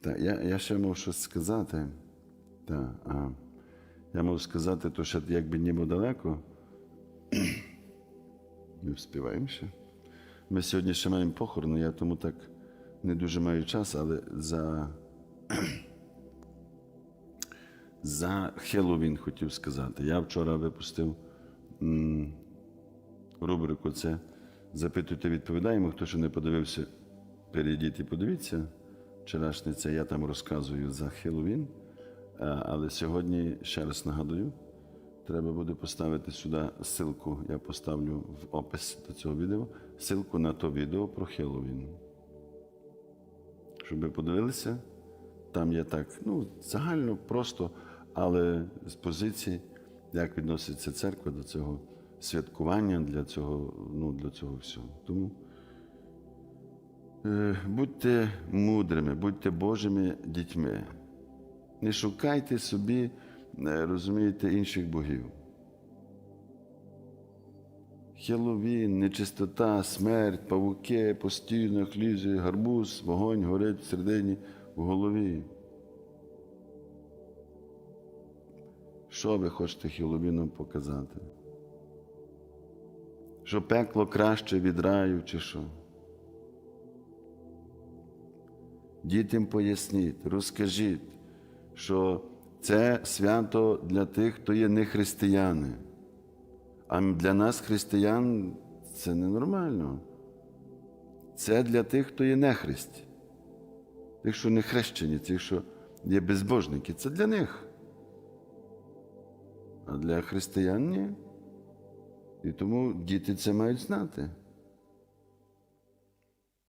Так, я, я ще мав щось сказати. Так, а, я мав сказати, то ще якби ніби далеко. Ми вспіваємо ще. Ми сьогодні ще маємо похорон, я тому так не дуже маю час, але за, за Хеллоуін хотів сказати. Я вчора випустив м, рубрику це Запитуйте, відповідаємо. Хто ще не подивився, перейдіть і подивіться. Вчорашнє це я там розказую за Хеллоуін. Але сьогодні, ще раз нагадую, треба буде поставити сюди ссылку, я поставлю в опис до цього відео, ссылку на то відео про Хеллоуін. Щоб ви подивилися, там є так, ну, загально просто, але з позиції, як відноситься церква до цього святкування, для цього, ну, для цього всього. Тому е, будьте мудрими, будьте Божими дітьми. Не шукайте собі, е, розумієте, інших богів. Хеловін, нечистота, смерть, павуки, постійно хлізи, гарбуз, вогонь горить всередині в голові. Що ви хочете Хеловіном показати? Що пекло краще від раю, чи що? Дітям поясніть, розкажіть, що це свято для тих, хто є не християни. А для нас, християн, це ненормально. Це для тих, хто є нехристі. Тих, що не хрещені, тих, що є безбожники, це для них. А для християн ні. І тому діти це мають знати.